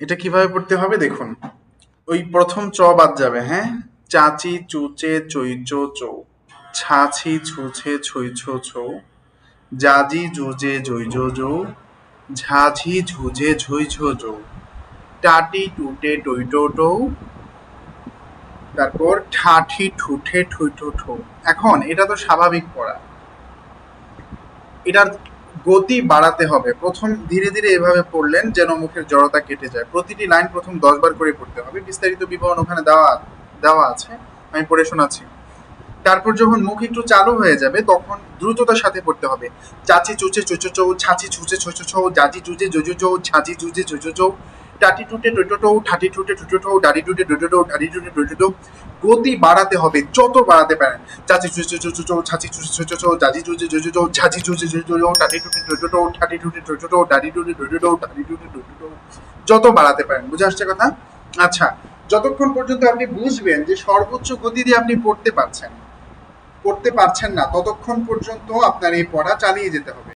এটা কীভাবে পড়তে হবে? দেখুন, ওই প্রথম চ বাদ যাবে হ্যাঁ? চাচি চুচে চৈচো চৌ ছাছি ছুছে ছুঁইছো ছৌ জাজি জুজে জৈজো জৌ ঝাঝি ঝুঝে ঝুইঝো জৌ টাটি টুটে টইটো টৌ তারপর ঠাঠি ঠুঠে ঠুইঠো ঠৌ। এখন এটা তো স্বাভাবিক পড়া। এটার গতি বাড়াতে হবে। প্রথম ধীরে ধীরে এভাবে পড়লেন যেন মুখের জড়তা কেটে যায়। প্রতিটি লাইন প্রথম দশবার করে পড়তে হবে। বিস্তারিত বিবরণ ওখানে দেওয়া দেওয়া আছে। আমি পড়ে শোনাচ্ছি। তারপর যখন মুখ একটু চালু হয়ে যাবে, তখন দ্রুততার সাথে পড়তে হবে। চাচি চুচে চুচো চৌ, ছাচি ছুচে ছুচো ছৌ জাজি চুচে জুজু চৌ, ছাচি চুচে জুজু চৌ টাটি টুটে টুটো ঠাটি টুটে টুটো ডাডি টুটে ডুডো টৌ ডাডি টুটে ডুডো গতি বাড়াতে হবে যত বাড়াতে পারেন চাচি চুচে চুচো চৌ ছাচি চুচে ছুচো চৌ জাজি জুজে জুজু চৌ ঝাঁঝি জুজে জুজু চৌ টাটি টুটে ডুডো টৌ ঠাটি টুটে ডুডো টৌ ডাডি টুটে ডুডো টুটে ডুডো যত বাড়াতে পারেন বুঝে আসছে কথা আচ্ছা যতক্ষণ পর্যন্ত আপনি বুঝবেন যে সর্বোচ্চ গতি দিয়ে আপনি পড়তে পারছেন পড়তে পারছেন না ততক্ষণ পর্যন্ত আপনার এই পড়া চালিয়ে যেতে হবে